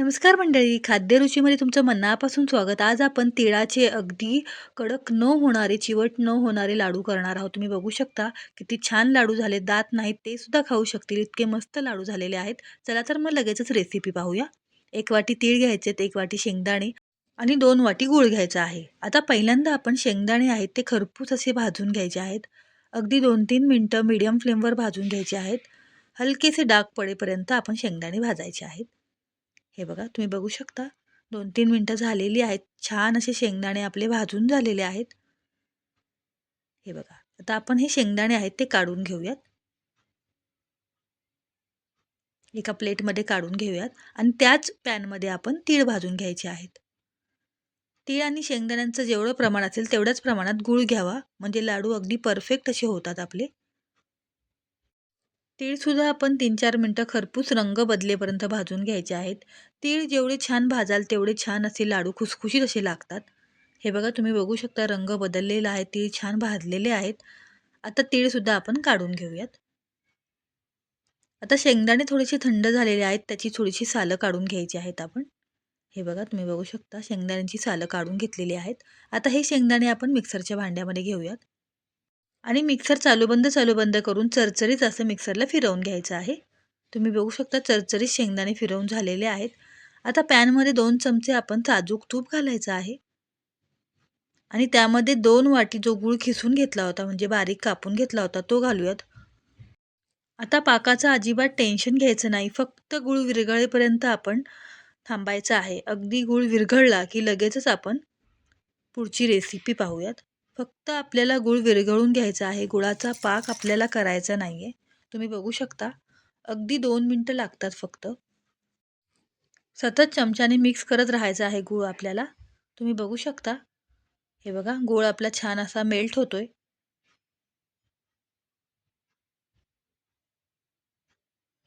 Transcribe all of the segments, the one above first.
नमस्कार मंडळी. खाद्यरुचीमध्ये तुमचं मनापासून स्वागत. आज आपण तिळाचे अगदी कडक न होणारे चिवट न होणारे लाडू करणार आहोत. तुम्ही बघू शकता किती छान लाडू झाले. दात नाहीत ते सुद्धा खाऊ शकतील. इतके मस्त लाडू झालेले आहेत. चला तर मग लगेचच रेसिपी पाहूया. एक वाटी तीळ घ्यायचे एक वाटी शेंगदाणे आणि दोन वाटी गूळ घ्यायचा आहे. आता पहिल्यांदा आपण शेंगदाणे आहेत ते खरपूस असे भाजून घ्यायचे आहेत. अगदी दोन तीन मिनटं मीडियम फ्लेमवर भाजून घ्यायचे आहेत. हलकेसे डाग पडेपर्यंत आपण शेंगदाणे भाजायचे आहेत. हे बघा तुम्ही बघू शकता. दोन तीन मिनटं झालेली आहेत. छान असे शेंगदाणे आपले भाजून झालेले आहेत. हे बघा आता आपण हे शेंगदाणे आहेत ते काढून घेऊयात. एका प्लेटमध्ये काढून घेऊयात आणि त्याच पॅनमध्ये आपण तीळ भाजून घ्यायचे आहेत. तीळ आणि शेंगदाण्यांचं जेवढं प्रमाण असेल तेवढ्याच प्रमाणात गूळ घ्यावा. म्हणजे लाडू अगदी परफेक्ट असे होतात आपले. तीळसुद्धा आपण तीन चार मिनटं खरपूस रंग बदलेपर्यंत भाजून घ्यायचे आहेत. तीळ जेवढे छान भाजाल तेवढे छान असे लाडू खुसखुशीत असे लागतात. हे बघा तुम्ही बघू शकता रंग बदललेला आहे तीळ छान भाजलेले आहेत. आता तीळसुद्धा आपण काढून घेऊयात. आता शेंगदाणे थोडेसे थंड झालेले आहेत त्याची थोडीशी सालं काढून घ्यायची आहेत आपण. हे बघा तुम्ही बघू शकता शेंगदाण्यांची सालं काढून घेतलेली आहेत. आता हे शेंगदाणे आपण मिक्सरच्या भांड्यामध्ये घेऊयात. आणि मिक्सर चालू बंद चालू बंद करून चरचरीत असं मिक्सरला फिरवून घ्यायचं आहे. तुम्ही बघू शकता चरचरीत शेंगदाणे फिरवून झालेले आहेत. आता पॅनमध्ये दोन चमचे आपण साजूक तूप घालायचं आहे. आणि त्यामध्ये दोन वाटी जो गूळ खिसून घेतला होता म्हणजे बारीक कापून घेतला होता तो घालूयात. आता पाकाचं अजिबात टेन्शन घ्यायचं नाही. फक्त गूळ विरघळेपर्यंत आपण थांबायचं आहे. अगदी गूळ विरघळला की लगेचच आपण पुढची रेसिपी पाहूयात. फक्त आपल्याला गूळ विरघळून घ्यायचा आहे. गुळाचा पाक आपल्याला करायचा नाही आहे तुम्ही बघू शकता. अगदी दोन मिनटं लागतात फक्त. सतत चमच्याने मिक्स करत राहायचं आहे गूळ आपल्याला. तुम्ही बघू शकता. हे बघा गूळ आपला छान असा मेल्ट होतोय.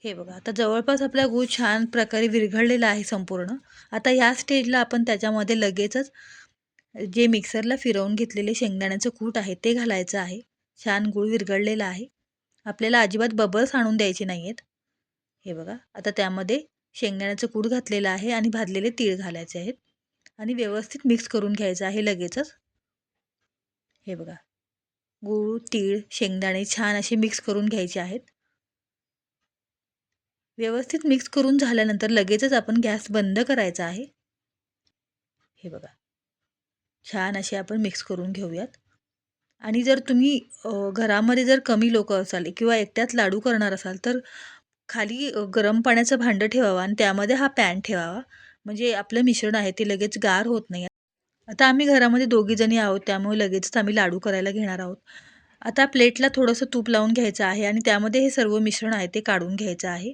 हे बघा आता जवळपास आपला गूळ छान प्रकारे विरघळलेला आहे संपूर्ण. आता ह्या स्टेजला आपण त्याच्यामध्ये लगेचच जे मिक्सरला फिरवून घेतलेले शेंगदाण्याचं कूट आहे ते घालायचं आहे. छान गूळ विरघळलेला आहे. आपल्याला अजिबात बबल्स आणून द्यायचे नाही आहेत हे बघा आता त्यामध्ये शेंगदाण्याचं कूट घातलेलं आहे आणि भाजलेले तीळ घालायचे आहेत. आणि व्यवस्थित मिक्स करून घ्यायचं आहे लगेचच. हे बघा गूळ तीळ शेंगदाणे छान असे मिक्स करून घ्यायचे आहेत. व्यवस्थित मिक्स करून झाल्यानंतर लगेचच आपण गॅस बंद करायचा आहे. हे बघा छान असे आपण मिक्स करून घेऊयात. आणि जर तुम्ही घरामध्ये जर कमी लोक असाल किंवा एकट्यात लाडू करणार असाल तर खाली गरम पाण्याचं भांडं ठेवावं आणि त्यामध्ये हा पॅन ठेवावा. म्हणजे आपलं मिश्रण आहे ते लगेच गार होत नाही. आता आम्ही घरामध्ये दोघीजणी आहोत त्यामुळे लगेचच आम्ही लाडू करायला घेणार आहोत. आता प्लेटला थोडंसं तूप लावून घ्यायचं आहे आणि त्यामध्ये हे सर्व मिश्रण आहे ते काढून घ्यायचं आहे.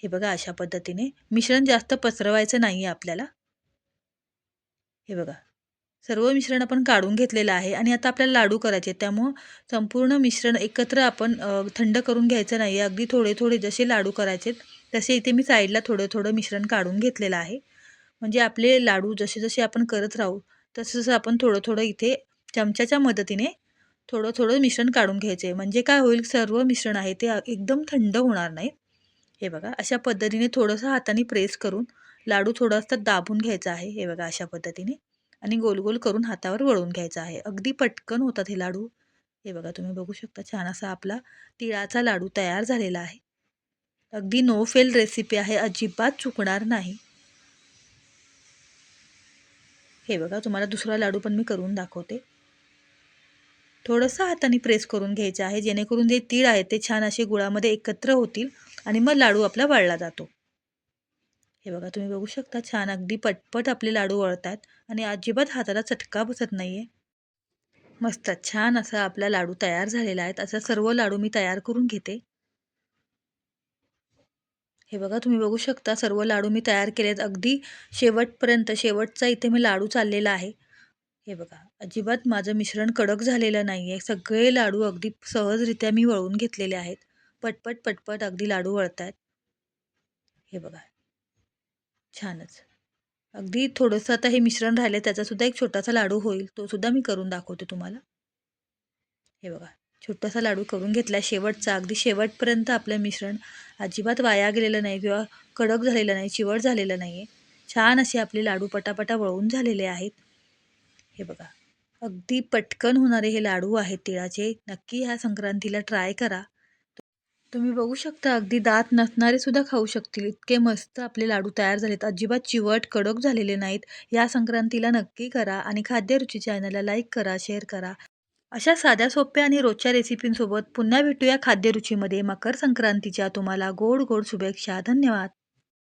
हे बघा अशा पद्धतीने. मिश्रण जास्त पसरवायचं नाही आहे आपल्याला. हे बघा. सर्व मिश्रण आपण काढून घेतलेलं आहे आणि आता आपल्याला लाडू करायचे त्यामुळं संपूर्ण मिश्रण एकत्र आपण थंड करून घ्यायचं नाही. आहे अगदी थोडे थोडे जसे लाडू करायचे तसे इथे मी साईडला थोडं थोडं मिश्रण काढून घेतलेलं आहे. म्हणजे आपले लाडू जसे जसे आपण करत राहू तसं जसं आपण थोडं थोडं इथे चमच्याच्या मदतीने थोडं थोडं मिश्रण काढून घ्यायचे म्हणजे काय होईल सर्व मिश्रण आहे ते एकदम थंड होणार नाही. हे बघा अशा पद्धतीने थोडंसं हाताने प्रेस करून लाडू थोडंसं दाबून घ्यायचं आहे. हे बघा अशा पद्धतीने. आणि गोल गोल करून हातावर वळून घ्यायचं आहे. अगदी पटकन होतात हे लाडू. हे बघा तुम्ही बघू शकता छान असा आपला तिळाचा लाडू तयार झालेला आहे. अगदी नो फेल रेसिपी आहे. अजिबात चुकणार नाही. हे बघा तुम्हाला दुसरा लाडू पण मी करून दाखवते. थोडंसं हाताने प्रेस करून घ्यायचं आहे. जेणेकरून जे तीळ आहेत ते छान असे गुळामध्ये एकत्र होतील आणि मग लाडू आपला वाळला जातो. हे बघा तुम्ही बघू शकता छान अगदी पटपट आपले लाडू वळतात आणि अजिबात हाताला चटका बसत नाही आहे मस्त छान असा आपला लाडू तयार झालेला आहे. असा सर्व लाडू मी तयार करून घेते. हे बघा तुम्ही बघू शकता सर्व लाडू मी तयार केलेत अगदी शेवटपर्यंत शेवटचा इथे मी लाडू चाललेला आहे. हे बघा अजिबात माझं मिश्रण कडक झालेलं नाही आहे सगळे लाडू अगदी सहजरित्या मी वळून घेतलेले आहेत. पटपट पटपट अगदी लाडू वळत आहेत हे बघा छानच. अगदी थोडंसं आता हे मिश्रण राहिलं त्याचासुद्धा एक छोटासा लाडू होईल तोसुद्धा मी करून दाखवते तुम्हाला. हे बघा छोटासा लाडू करून घेतला शेवटचा. अगदी शेवटपर्यंत आपलं मिश्रण अजिबात वाया गेलेलं नाही किंवा कडक झालेलं नाही चिवट झालेलं नाही आहे छान असे आपले लाडू पटापटा वळून झालेले आहेत. हे बघा अगदी पटकन होणारे हे लाडू आहेत तिळाचे. नक्की ह्या संक्रांतीला ट्राय करा. तुम्ही बघू शकता अगदी दात नसणारे सुद्धा खाऊ शकतील. इतके मस्त आपले लाडू तयार झालेत. अजिबात चिवट कडक झालेले नाहीत. या संक्रांतीला नक्की करा आणि खाद्यरुची चॅनलला लाईक करा शेअर करा. अशा साध्या सोप्या आणि रोजच्या रेसिपींसोबत पुन्हा भेटूया खाद्यरुचीमध्ये मकर संक्रांतीच्या तुम्हाला गोड गोड शुभेच्छा. धन्यवाद.